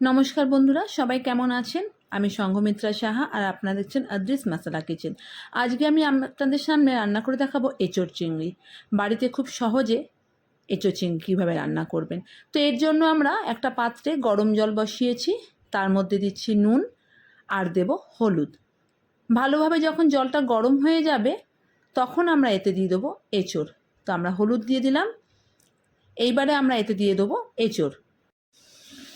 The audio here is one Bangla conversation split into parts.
নমস্কার বন্ধুরা, সবাই কেমন আছেন? আমি সঙ্গমিত্রা সাহা আর আপনারা দেখছেন আদ্রিস মশলা কিচেন। আজকে আমি আপনাদের সামনে রান্না করে দেখাবো এঁচোড় চিংড়ি। বাড়িতে খুব সহজে এঁচোড় চিংড়ি কীভাবে রান্না করবেন? তো এর জন্য আমরা একটা পাত্রে গরম জল বসিয়েছি, তার মধ্যে দিচ্ছি নুন আর দেব হলুদ। ভালোভাবে যখন জলটা গরম হয়ে যাবে, তখন আমরা এতে দিয়ে দেবো এঁচোড়। তো আমরা হলুদ দিয়ে দিলাম, এইবারে আমরা এতে দিয়ে দেবো এঁচোড়।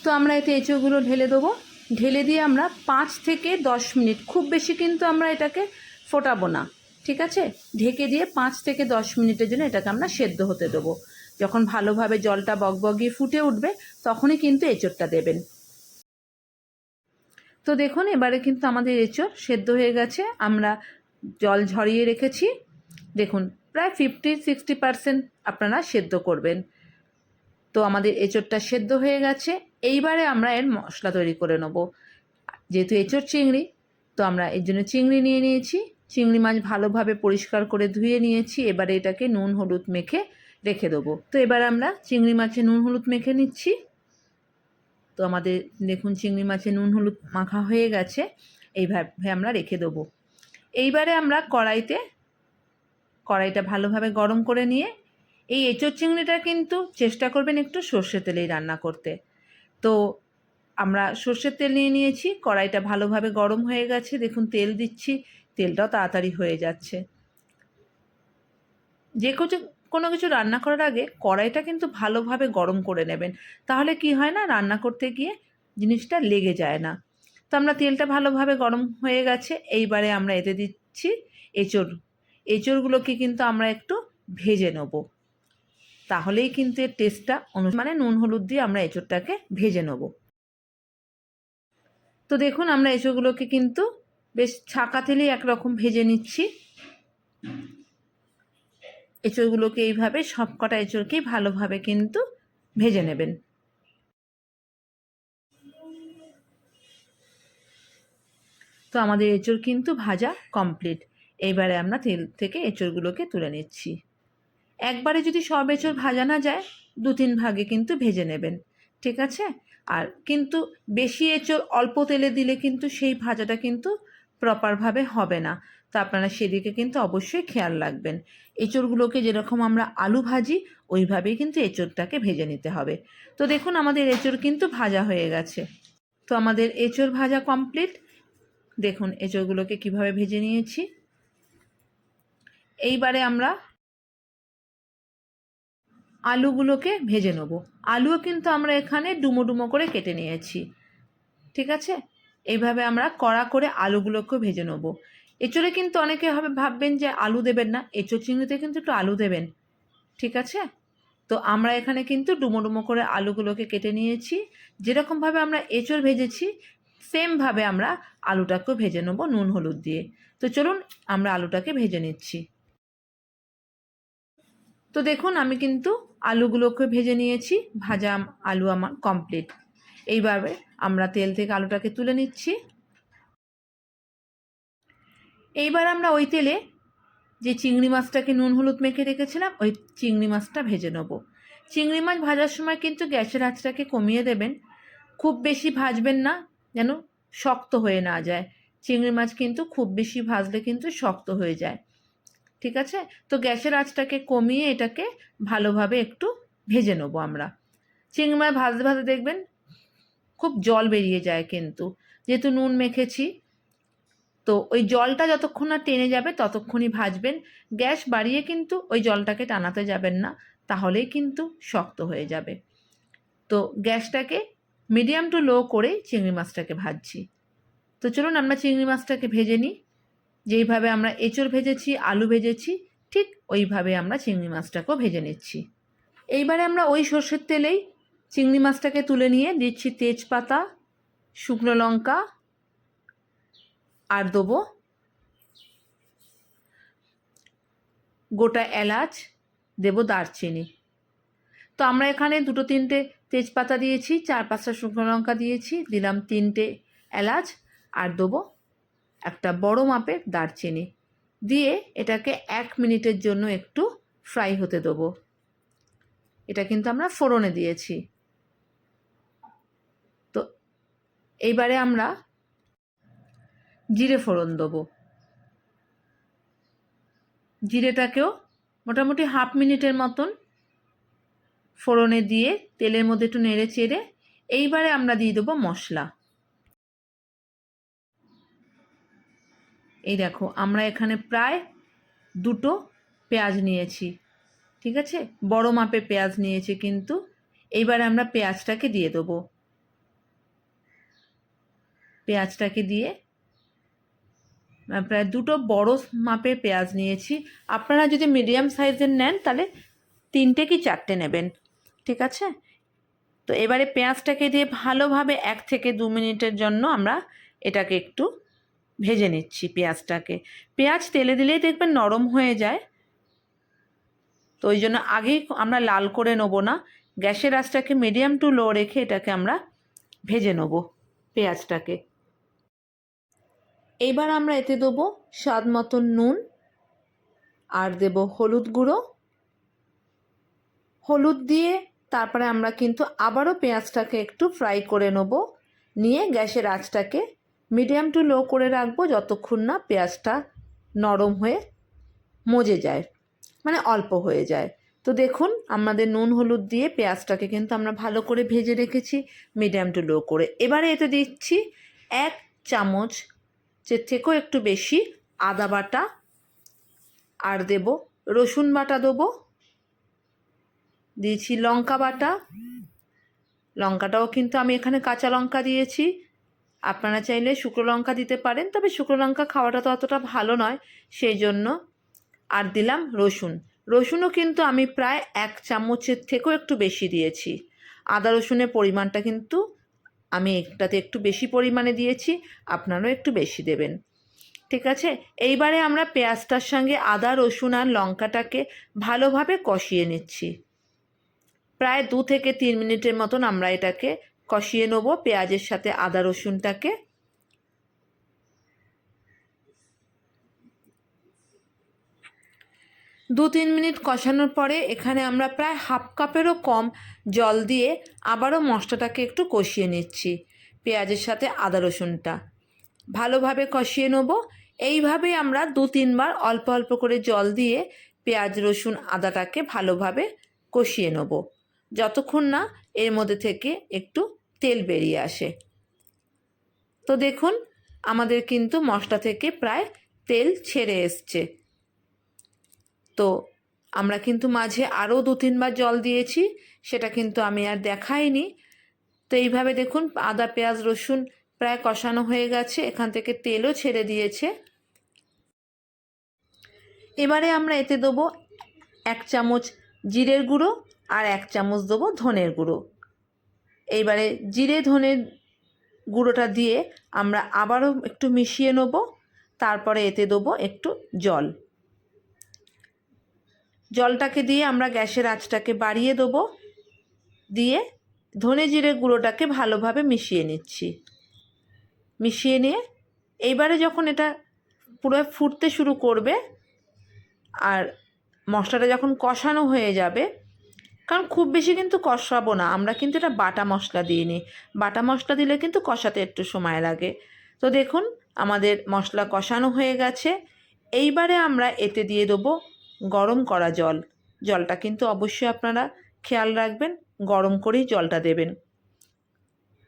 তো আমরা এতে এঁচোগুলো ঢেলে দেবো। ঢেলে দিয়ে আমরা পাঁচ থেকে দশ মিনিট, খুব বেশি কিন্তু আমরা এটাকে ফোটাবো না, ঠিক আছে? ঢেকে দিয়ে পাঁচ থেকে দশ মিনিটের জন্য এটাকে আমরা সেদ্ধ হতে দেবো। যখন ভালোভাবে জলটা বগবগিয়ে ফুটে উঠবে, তখনই কিন্তু এঁচোড়টা দেবেন। তো দেখুন, এবারে কিন্তু আমাদের এঁচোড় সেদ্ধ হয়ে গেছে, আমরা জল ঝরিয়ে রেখেছি। দেখুন, প্রায় ফিফটি, সিক্সটি পারসেন্ট আপনারা সেদ্ধ করবেন। তো আমাদের এঁচোড়টা সেদ্ধ হয়ে গেছে এইবারে আমরা এর মশলা তৈরি করে নেব। যেহেতু এঁচোড় চিংড়ি, তো আমরা এর জন্য চিংড়ি নিয়ে নিয়েছি। চিংড়ি মাছ ভালোভাবে পরিষ্কার করে ধুয়ে নিয়েছি। এবারে এটাকে নুন, হলুদ মেখে রেখে দেবো। তো এবার আমরা চিংড়ি মাছে নুন, হলুদ মেখে নিচ্ছি। তো আমাদের দেখুন চিংড়ি মাছে নুন, হলুদ মাখা হয়ে গেছে। এইভাবে আমরা রেখে দেবো। এইবারে আমরা কড়াইতে, কড়াইটা ভালোভাবে গরম করে নিয়ে, এই এঁচোড় চিংড়িটা কিন্তু চেষ্টা করবেন একটু সর্ষে তেলেই রান্না করতে। তো আমরা সর্ষের তেল নিয়ে নিয়েছি, কড়াইটা ভালোভাবে গরম হয়ে গেছে। দেখুন, তেল দিচ্ছি, তেলটাও তাড়াতাড়ি হয়ে যাচ্ছে। যে কিছু কোনো কিছু রান্না করার আগে কড়াইটা কিন্তু ভালোভাবে গরম করে নেবেন। তাহলে কি হয় না, রান্না করতে গিয়ে জিনিসটা লেগে যায় না। তো আমরা তেলটা ভালোভাবে গরম হয়ে গেছে, এইবারে আমরা এতে দিচ্ছি এঁচড়। এঁচড়গুলোকে কিন্তু আমরা একটু ভেজে নেব। তাহলেই কিন্তু এর টেস্টটা অনু মানে নুন হলুদ দিয়ে আমরা এঁচোড়টাকে ভেজে নেব। তো দেখুন আমরা এঁচোড়গুলোকে কিন্তু বেশ ছাকা তেলেই একরকম ভেজে নিচ্ছি। এঁচোড়গুলোকে এইভাবে সব কটা এঁচোড়কেই ভালোভাবে কিন্তু ভেজে নেবেন। তো আমাদের এঁচোড় কিন্তু ভাজা কমপ্লিট। এইবারে আমরা তেল থেকে এঁচোড়গুলোকে তুলে নিচ্ছি। একবারে যদি সব এঁচড় ভাজা না যায়, দু তিন ভাগে কিন্তু ভেজে নেবেন, ঠিক আছে? আর কিন্তু বেশি এঁচড় অল্প তেলে দিলে কিন্তু সেই ভাজাটা কিন্তু প্রপারভাবে হবে না। তো আপনারা সেদিকে কিন্তু অবশ্যই খেয়াল রাখবেন। এঁচড়গুলোকে যেরকম আমরা আলু ভাজি, ওইভাবেই কিন্তু এঁচড়টাকে ভেজে নিতে হবে। তো দেখুন, আমাদের এঁচড় কিন্তু ভাজা হয়ে গেছে। তো আমাদের এঁচড় ভাজা কমপ্লিট দেখুন, এঁচড়গুলোকে কীভাবে ভেজে নিয়েছি। এইবারে আমরা আলুগুলোকে ভেজে নেব। আলুও কিন্তু আমরা এখানে ডুমো ডুমো করে কেটে নিয়েছি। ঠিক আছে? এইভাবে আমরা কড়া করে আলুগুলোকেও ভেজে নেব। এঁচড়ে কিন্তু অনেকে হবে ভাববেন যে আলু দেবেন না। এঁচড় চিংড়িতে কিন্তু একটু আলু দেবেন। ঠিক আছে? তো আমরা এখানে কিন্তু ডুমো ডুমো করে আলুগুলোকে কেটে নিয়েছি। যেরকমভাবে আমরা এঁচড় ভেজেছি, সেমভাবে আমরা আলুটাকেও ভেজে নেব নুন, হলুদ দিয়ে। তো চলুন, আমরা আলুটাকে ভেজে নিচ্ছি। তো দেখুন, আমি কিন্তু আলুগুলোকে ভেজে নিয়েছি, ভাজা আলু আমার কমপ্লিট এইভাবে আমরা তেল থেকে আলুটাকে তুলে নিচ্ছি। এইবার আমরা ওই তেলে যে চিংড়ি মাছটাকে নুন হলুদ মেখে রেখেছিলাম, ওই চিংড়ি মাছটা ভেজে নেব। চিংড়ি মাছ ভাজার সময় কিন্তু গ্যাসের আঁচটাকে কমিয়ে দেবেন। খুব বেশি ভাজবেন না, যেন শক্ত হয়ে না যায়। চিংড়ি মাছ কিন্তু খুব বেশি ভাজলে কিন্তু শক্ত হয়ে যায়। ঠিক আছে? তো গ্যাসের আঁচটাকে কমিয়ে এটাকে ভালোভাবে একটু ভেজে নেব আমরা। চিংড়ি মাছ ভাজতে ভাজতে দেখবেন খুব জল বেরিয়ে যায় কিন্তু। যেহেতু নুন মেখেছি, তো ওই জলটা যতক্ষণ না টেনে যাবে ততক্ষণই ভাজবেন। গ্যাস বাড়িয়ে কিন্তু ওই জলটাকে টানাতে যাবেন না, তাহলেই কিন্তু শক্ত হয়ে যাবে। তো গ্যাসটাকে মিডিয়াম টু লো করে চিংড়ি মাছটাকে ভাজছি। তো চলুন আমরা চিংড়ি মাছটাকে ভেজে নিই। যেইভাবে আমরা এঁচড় ভেজেছি, আলু ভেজেছি, ঠিক ওইভাবে আমরা চিংড়ি মাছটাকেও ভেজে নিচ্ছি। এইবারে আমরা ওই সর্ষের তেলেই চিংড়ি মাছটাকে তুলে নিয়ে দিচ্ছি তেজপাতা, শুকনো লঙ্কা আর দেবো গোটা এলাচ, দেবো দারচিনি। তো আমরা এখানে দুটো তিনটে তেজপাতা দিয়েছি, চার পাঁচটা শুকনো লঙ্কা দিয়েছি, দিলাম তিনটে এলাচ আর দেবো একটা বড় মাপের দারচিনি। দিয়ে এটাকে এক মিনিটের জন্য একটু ফ্রাই হতে দেবো। এটা কিন্তু আমরা ফোড়নে দিয়েছি। তো এইবারে আমরা জিরে ফোড়ন দেবো। জিরেটাকেও মোটামুটি হাফ মিনিটের মতন ফোড়নে দিয়ে তেলের মধ্যে একটু নেড়ে চেড়ে এইবারে আমরা দিয়ে দেবো মশলা। এই দেখো, আমরা এখানে প্রায় দুটো পেঁয়াজ নিয়েছি, ঠিক আছে? বড় মাপে পেঁয়াজ নিয়েছি কিন্তু এইবারে আমরা পেঁয়াজটাকে দিয়ে দেবো। পেঁয়াজটাকে দিয়ে প্রায় দুটো বড় মাপের পেঁয়াজ নিয়েছি। আপনারা যদি মিডিয়াম সাইজের নেন, তাহলে তিনটে কি চারটে নেবেন, ঠিক আছে? তো এবারে পেঁয়াজটাকে দিয়ে ভালোভাবে এক থেকে দু মিনিটের জন্য আমরা এটাকে একটু ভেজে নিচ্ছি পেঁয়াজটাকে। পেঁয়াজ তেলে দিলেই দেখবেন নরম হয়ে যায়। তো ওই জন্য আগেই আমরা লাল করে নেব না। গ্যাসের আঁচটাকে মিডিয়াম টু লো রেখে এটাকে আমরা ভেজে নেব পেঁয়াজটাকে। এইবার আমরা এতে দেবো স্বাদ মতন নুন আর দেব হলুদ গুঁড়ো। হলুদ দিয়ে তারপরে আমরা কিন্তু আবারও পেঁয়াজটাকে একটু ফ্রাই করে নেব। নিয়ে গ্যাসের আঁচটাকে মিডিয়াম টু লো করে রাখব যতক্ষণ না পেঁয়াজটা নরম হয়ে মজে যায় মানে অল্প হয়ে যায়। তো দেখুন, আমাদের নুন হলুদ দিয়ে পেঁয়াজটাকে কিন্তু আমরা ভালো করে ভেজে রেখেছি মিডিয়াম টু লো করে। এবারে এতে দিচ্ছি এক চামচ যে থেকেও একটু বেশি আদা বাটা, আর দেব রসুন বাটা দেবো, দিয়েছি লঙ্কা বাটা। লঙ্কাটাও কিন্তু আমি এখানে কাঁচা লঙ্কা দিয়েছি। আপনারা চাইলে শুকনো লঙ্কা দিতে পারেন, তবে শুকনো লঙ্কা খাওয়াটা তো অতটা ভালো নয়। সেই জন্য আর দিলাম রসুন। রসুনও কিন্তু আমি প্রায় এক চামচের থেকেও একটু বেশি দিয়েছি। আদা রসুনের পরিমাণটা কিন্তু আমি একটাতে একটু বেশি পরিমাণে দিয়েছি, আপনারাও একটু বেশি দেবেন। ঠিক আছে? এইবারে আমরা পেঁয়াজটার সঙ্গে আদা, রসুন আর লঙ্কাটাকে ভালোভাবে কষিয়ে নিচ্ছি। প্রায় দু থেকে তিন মিনিটের মতন আমরা এটাকে কষিয়ে নেব পেঁয়াজের সাথে আদা রসুনটাকে। দু তিন মিনিট কষানোর পরে এখানে আমরা প্রায় হাফ কাপেরও কম জল দিয়ে আবারও মশলাটাকে একটু কষিয়ে নিচ্ছি পেঁয়াজের সাথে আদা রসুনটা। ভালোভাবে কষিয়ে নেব। এইভাবেই আমরা দু তিনবার অল্প অল্প করে জল দিয়ে পেঁয়াজ, রসুন, আদাটাকে ভালোভাবে কষিয়ে নেব। যতক্ষণ না এর মধ্যে থেকে একটু তেল বেরিয়ে আসে। তো দেখুন, আমাদের কিন্তু মশলা থেকে প্রায় তেল ছেড়ে এসছে। তো আমরা কিন্তু মাঝে আরও দু তিনবার জল দিয়েছি, সেটা কিন্তু আমি আর দেখাইনি। তো এইভাবে দেখুন, আদা, পেঁয়াজ, রসুন প্রায় কষানো হয়ে গেছে, এখান থেকে তেলও ছেড়ে দিয়েছে। এবারে আমরা এতে দেবো এক চামচ জিরের গুঁড়ো আর এক চামচ দেবো ধনের গুঁড়ো। এইবারে জিরে ধনের গুঁড়োটা দিয়ে আমরা আবারও একটু মিশিয়ে নেব, তারপরে এতে দেবো একটু জল। জলটাকে দিয়ে আমরা গ্যাসের আঁচটাকে বাড়িয়ে দেবো, দিয়ে ধনে জিরে গুঁড়োটাকে ভালোভাবে মিশিয়ে নিচ্ছি। মিশিয়ে নিয়ে এইবারে যখন এটা পুরো ফুটতে শুরু করবে, আর মশলাটা যখন কষানো হয়ে যাবে কারণ খুব বেশি কিন্তু কষাবো না। আমরা কিন্তু এটা বাটা মশলা দিইনি বাটা মশলা দিলে কিন্তু কষাতে একটু সময় লাগে। তো দেখুন, আমাদের মশলা কষানো হয়ে গেছে। এইবারে আমরা এতে দিয়ে দেবো গরম করা জল। জলটা কিন্তু অবশ্যই আপনারা খেয়াল রাখবেন, গরম করেই জলটা দেবেন।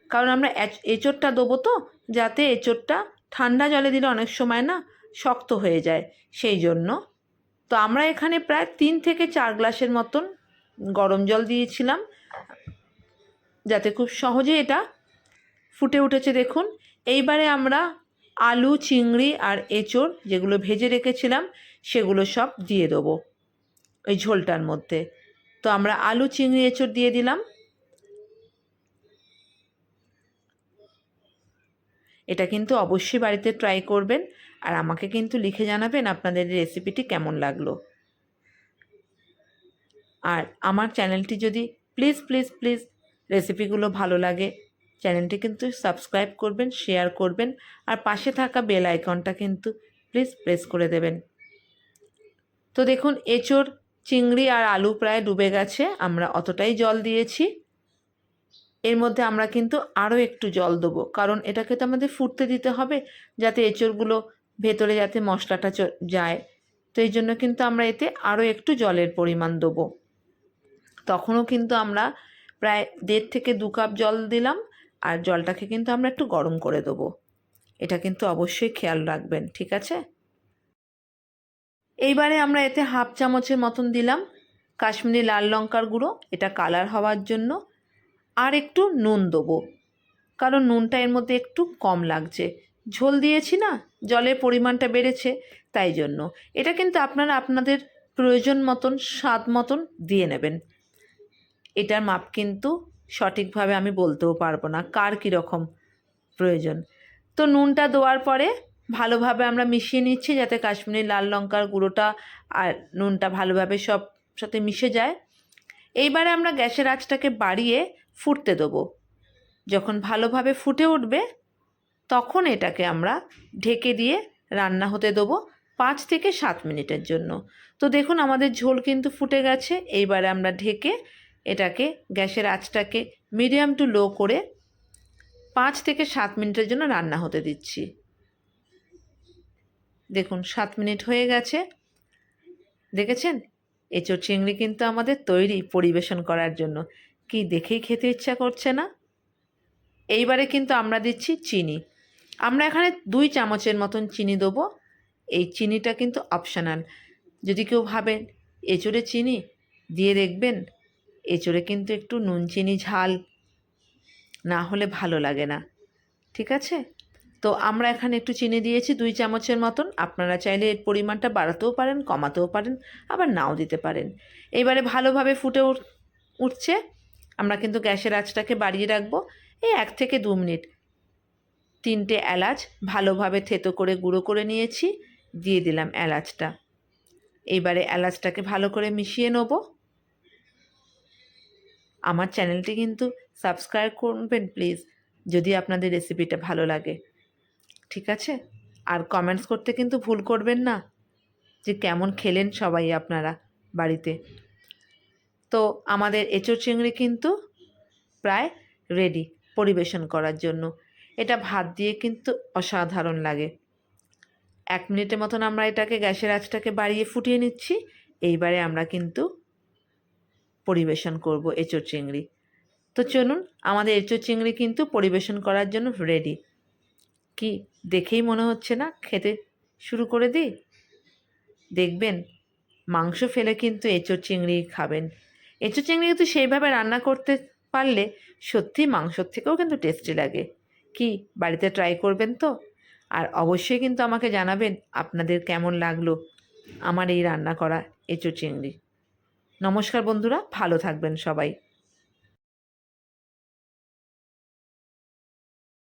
কারণ আমরা এঁচোড়টা দেবো তো, যাতে এঁচোড়টা ঠান্ডা জলে দিলে অনেক সময় না শক্ত হয়ে যায়। সেই জন্য। তো আমরা এখানে প্রায় তিন থেকে চার গ্লাসের মতন গরম জল দিয়েছিলাম। যাতে খুব সহজে এটা ফুটে উঠেছে দেখুন। এইবারে আমরা আলু, চিংড়ি আর এঁচোড় যেগুলো ভেজে রেখেছিলাম, সেগুলো সব দিয়ে দেবো ওই ঝোলটার মধ্যে। তো আমরা আলু, চিংড়ি, এঁচোড় দিয়ে দিলাম। এটা কিন্তু অবশ্যই বাড়িতে ট্রাই করবেন। আর আমাকে কিন্তু লিখে জানাবেন আপনাদের রেসিপিটি কেমন লাগল। আর আমার চ্যানেলটি যদি প্লিজ প্লিজ প্লিজ রেসিপিগুলো ভালো লাগে, চ্যানেলটি কিন্তু সাবস্ক্রাইব করবেন শেয়ার করবেন, আর পাশে থাকা বেল আইকনটা কিন্তু প্লিজ প্রেস করে দেবেন। তো দেখুন, এঁচোড়, চিংড়ি আর আলু প্রায় ডুবে গেছে, আমরা অতটাই জল দিয়েছি। এর মধ্যে আমরা কিন্তু আরও একটু জল দেবো, কারণ এটাকে তো আমাদের ফুটতে দিতে হবে, যাতে এঁচড়গুলো ভেতরে যাতে মশলাটা যায়। তো এই জন্য কিন্তু আমরা এতে আরও একটু জলের পরিমাণ দেবো। তখনও কিন্তু আমরা প্রায় দেড় থেকে দু কাপ জল দিলাম আর জলটাকে কিন্তু আমরা একটু গরম করে দেবো। এটা কিন্তু অবশ্যই খেয়াল রাখবেন, ঠিক আছে? এইবারে আমরা এতে হাফ চামচের মতন দিলাম কাশ্মীরি লাল লঙ্কার গুঁড়ো, এটা কালার হওয়ার জন্য। আর একটু নুন দেবো, কারণ নুনটা এর মধ্যে একটু কম লাগছে। ঝোল দিয়েছি না, জলের পরিমাণটা বেড়েছে, তাই জন্য। এটা কিন্তু আপনারা আপনাদের প্রয়োজন মতন, স্বাদ মতন দিয়ে নেবেন। এটার মাপ কিন্তু সঠিকভাবে আমি বলতেও পারব না। কার কীরকম প্রয়োজন? তো নুনটা দেওয়ার পরে ভালোভাবে আমরা মিশিয়ে নিচ্ছি যাতে কাশ্মীরি লাল লঙ্কার গুঁড়োটা আর নুনটা ভালোভাবে সব সাথে মিশে যায়। এইবারে আমরা গ্যাসের আঁচটাকে বাড়িয়ে ফুটতে দেবো। যখন ভালোভাবে ফুটে উঠবে, তখন এটাকে আমরা ঢেকে দিয়ে রান্না হতে দেবো পাঁচ থেকে সাত মিনিটের জন্য। তো দেখুন, আমাদের ঝোল কিন্তু ফুটে গেছে। এইবারে আমরা ঢেকে এটাকে, গ্যাসের আঁচটাকে মিডিয়াম টু লো করে পাঁচ থেকে সাত মিনিটের জন্য রান্না হতে দিচ্ছি। দেখুন, সাত মিনিট হয়ে গেছে। দেখেছেন? এঁচোড় চিংড়ি কিন্তু আমাদের তৈরি, পরিবেশন করার জন্য। কি দেখেই খেতে ইচ্ছা করছে না? এইবারে কিন্তু আমরা দিচ্ছি চিনি। আমরা এখানে দুই চামচের মতন চিনি দেবো। এই চিনিটা কিন্তু অপশনাল। যদি কেউ ভাবেন, এঁচোড়ে চিনি, দিয়ে দেখবেন এঁচোড়ে কিন্তু একটু নুন চিনি ঝাল না হলে ভালো লাগে না। ঠিক আছে? তো আমরা এখানে একটু চিনি দিয়েছি দুই চামচের মতন। আপনারা চাইলে এর পরিমাণটা বাড়াতেও পারেন, কমাতেও পারেন, আবার নাও দিতে পারেন। এবারে ভালোভাবে ফুটে উঠ- উঠছে। আমরা কিন্তু গ্যাসের আঁচটাকে বাড়িয়ে রাখব। এই এক থেকে দু মিনিট। তিনটে এলাচ ভালোভাবে থেতো করে গুঁড়ো করে নিয়েছি। দিয়ে দিলাম এলাচটা। এইবারে এলাচটাকে ভালো করে মিশিয়ে নেব। আমার চ্যানেলটি কিন্তু সাবস্ক্রাইব করবেন, প্লিজ, যদি আপনাদের রেসিপিটা ভালো লাগে। ঠিক আছে? আর কমেন্টস করতে কিন্তু ভুল করবেন না, যে কেমন খেলেন সবাই আপনারা বাড়িতে। তো আমাদের এঁচোড় চিংড়ি কিন্তু প্রায় রেডি পরিবেশন করার জন্য। এটা ভাত দিয়ে কিন্তু অসাধারণ লাগে। এক মিনিটের মতন আমরা এটাকে গ্যাসের আঁচটাকে বাড়িয়ে ফুটিয়ে নিচ্ছি। এইবারে আমরা কিন্তু পরিবেশন করব এঁচোড় চিংড়ি। তো চলুন, আমাদের এঁচোড় চিংড়ি কিন্তু পরিবেশন করার জন্য রেডি কি, দেখেই মনে হচ্ছে না? খেতে শুরু করে দিই? দেখবেন, মাংস ফেলে কিন্তু এঁচোড় চিংড়ি খাবেন। এঁচোড় চিংড়ি কিন্তু সেইভাবে রান্না করতে পারলে সত্যি মাংসর থেকেও কিন্তু টেস্টি লাগে। কি, বাড়িতে ট্রাই করবেন তো? আর অবশ্যই কিন্তু আমাকে জানাবেন আপনাদের কেমন লাগল আমার এই রান্না করা এঁচোড় চিংড়ি। নমস্কার বন্ধুরা ভালো থাকবেন সবাই।